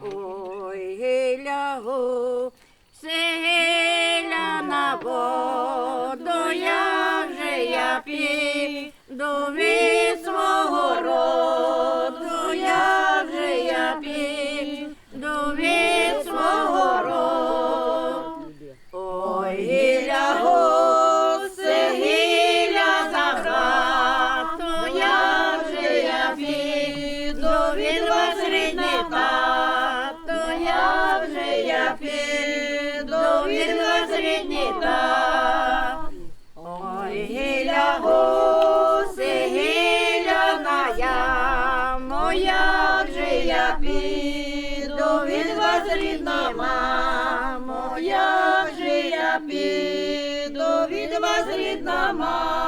Ой, гиля гу, гиля на воду, як же я піду від свого роду, як же я піду від свого роду. Ой, від вас рідний тато, як же я піду. Від вас рідний тато. Ой, гиля гуси, гиля на яму, як же я піду? Від вас рідна мамо, як же я піду? Від вас рідна мамо.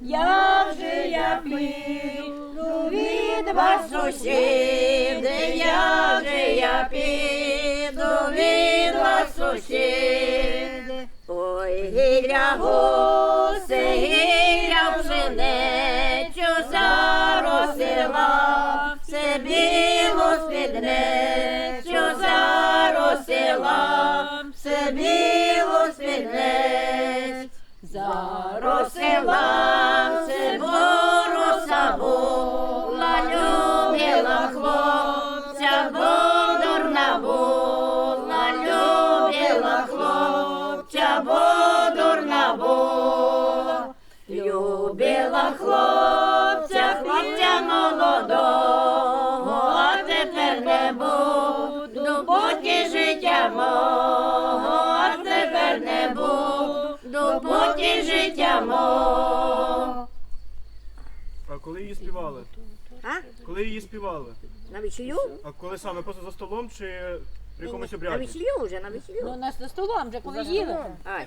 Як же я піду від вас сусіди, як же я піду від вас сусіди. Ой, гиля гуси, гиля пшеничу заросила, все біло спідничу заросила, все біло спідничу. Заросила, хлопця, бо дурна була, любила хлопця, бо дурна була. Любила хлопця, хлопця молодого, а тепер не буду, поки життя мого, а тепер не буду, поки життя мого. А коли її співали? А? Коли її співали? На вечерю? А коли саме просто за столом чи при якомусь На обряді? вечерю вже, на вечерю. Ну, на за столом вже коли їли. А,